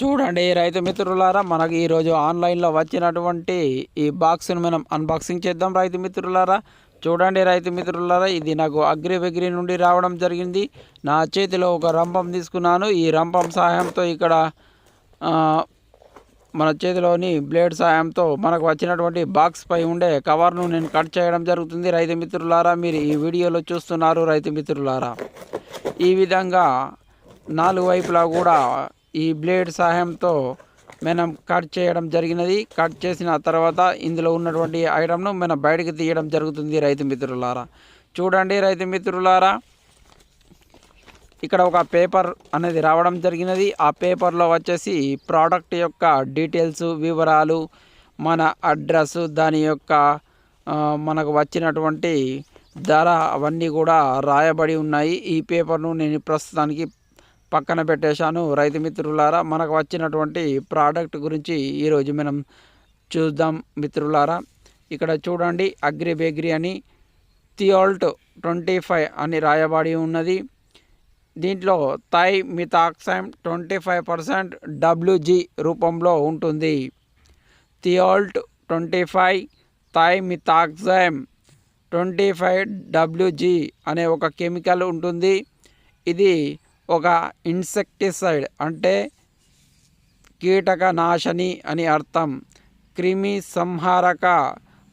చూడండి రైతు మిత్రులారా మనకి ఈరోజు ఆన్లైన్లో వచ్చినటువంటి ఈ బాక్స్ను మనం అన్బాక్సింగ్ చేద్దాం రైతు మిత్రులారా. చూడండి రైతు మిత్రులారా ఇది నాకు అగ్రి బగ్రి నుండి రావడం జరిగింది. నా చేతిలో ఒక రంపం తీసుకున్నాను. ఈ రంపం సహాయంతో ఇక్కడ మన చేతిలోని బ్లేడ్ సహాయంతో మనకు వచ్చినటువంటి బాక్స్ పై ఉండే కవర్ను నేను కట్ చేయడం జరుగుతుంది రైతు మిత్రులారా. మీరు ఈ వీడియోలో చూస్తున్నారు రైతు మిత్రులారా. ఈ విధంగా నాలుగు వైపులా కూడా ఈ బ్లేడ్ సహాయంతో మనం కట్ చేయడం జరిగినది. కట్ చేసిన తర్వాత ఇందులో ఉన్నటువంటి ఐటమ్ను మనం బయటకు తీయడం జరుగుతుంది రైతు మిత్రులారా. చూడండి రైతు మిత్రులారా. ఇక్కడ ఒక పేపర్ అనేది రావడం జరిగినది. ఆ పేపర్లో వచ్చేసి ప్రోడక్ట్ యొక్క డీటెయిల్స్ వివరాలు మన అడ్రస్ దాని యొక్క మనకు వచ్చినటువంటి ధర అవన్నీ కూడా రాయబడి ఉన్నాయి. ఈ పేపర్ను నేను ప్రస్తుతానికి పక్కన పెట్టేశాను. రైతు మిత్రులారా మనకు వచ్చినటువంటి ప్రోడక్ట్ గురించి ఈరోజు మనం చూద్దాం మిత్రులారా. ఇక్కడ చూడండి అగ్రి బేగ్రీ అని థియోల్ట్ ట్వంటీ ఫైవ్ అని రాయబడి ఉన్నది. దీంట్లో thiamethoxam twenty five percent WG రూపంలో ఉంటుంది. థియోల్ట్ twenty five thiamethoxam twenty five WG అనే ఒక కెమికల్ ఉంటుంది. ఇది ఒక ఇన్సెక్టిసైడ్ అంటే కీటక నాశని అని అర్థం. క్రిమి సంహారక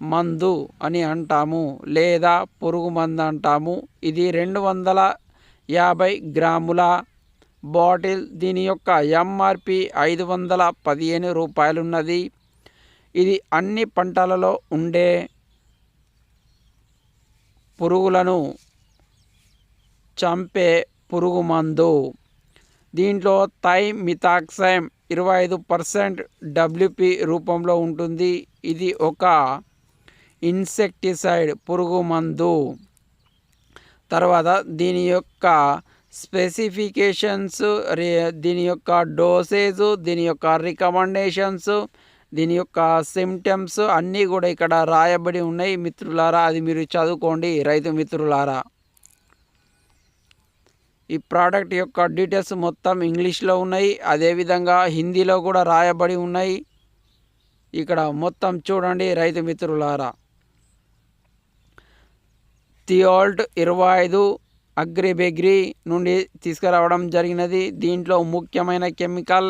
మందు అని అంటాము లేదా పురుగు మందు అంటాము. ఇది రెండు వందల యాభై గ్రాముల బాటిల్. దీని యొక్క ఎంఆర్పి ఐదు వందల పదిహేను రూపాయలున్నది. ఇది అన్ని పంటలలో ఉండే పురుగులను చంపే పురుగు మందు దీంట్లో థై మిథాక్సైమ్ ఇరవై ఐదు పర్సెంట్ డబ్ల్యూపి రూపంలో ఉంటుంది. ఇది ఒక ఇన్సెక్టిసైడ్ పురుగు మందు తర్వాత దీని యొక్క స్పెసిఫికేషన్స్ దీని యొక్క డోసేజ్ దీని యొక్క రికమెండేషన్స్ దీని యొక్క సిమ్టమ్స్ అన్నీ కూడా ఇక్కడ రాయబడి ఉన్నాయి. మిత్రులారా అది మీరు చదువుకోండి రైతు మిత్రులారా. ఈ ప్రోడక్ట్ యొక్క డీటెయిల్స్ మొత్తం ఇంగ్లీష్లో ఉన్నాయి అదేవిధంగా హిందీలో కూడా రాయబడి ఉన్నాయి. ఇక్కడ మొత్తం చూడండి రైతు మిత్రులారా. థియోల్ట్ ఇరవై ఐదు అగ్రిబెగ్రీ నుండి తీసుకురావడం జరిగినది. దీంట్లో ముఖ్యమైన కెమికల్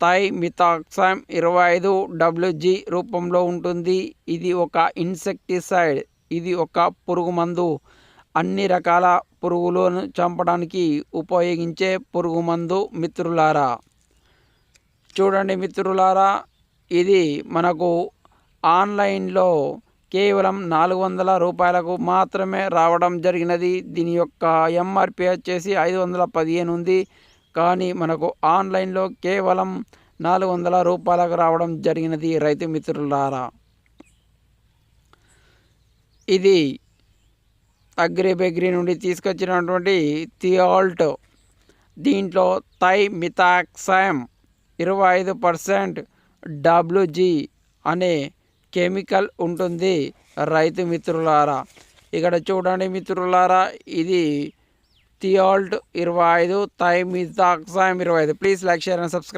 థై మిథాక్సైమ్ ఇరవై ఐదు డబ్ల్యూజీ రూపంలో ఉంటుంది. ఇది ఒక ఇన్సెక్టిసైడ్ ఇది ఒక పురుగు మందు. అన్ని రకాల పురుగులను చంపడానికి ఉపయోగించే పురుగుమందు మిత్రులారా. చూడండి మిత్రులారా ఇది మనకు ఆన్లైన్లో కేవలం నాలుగు వందల రూపాయలకు మాత్రమే రావడం జరిగినది. దీని యొక్క ఎంఆర్పి వచ్చేసి ఐదు వందల పదిహేను ఉంది. కానీ మనకు ఆన్లైన్లో కేవలం నాలుగు వందల రూపాయలకు రావడం జరిగినది రైతు మిత్రులారా. ఇది అగ్రి బెగ్రీ నుండి తీసుకొచ్చినటువంటి థియాల్ట్. దీంట్లో థై మితాక్సాయం ఇరవై ఐదు పర్సెంట్ డబ్ల్యూజీ అనే కెమికల్ ఉంటుంది రైతు మిత్రులారా. ఇక్కడ చూడండి మిత్రులారా ఇది థియాల్ట్ ఇరవై ఐదు థై మిథాక్సైమ్ ఇరవై ఐదు. Please like share and subscribe.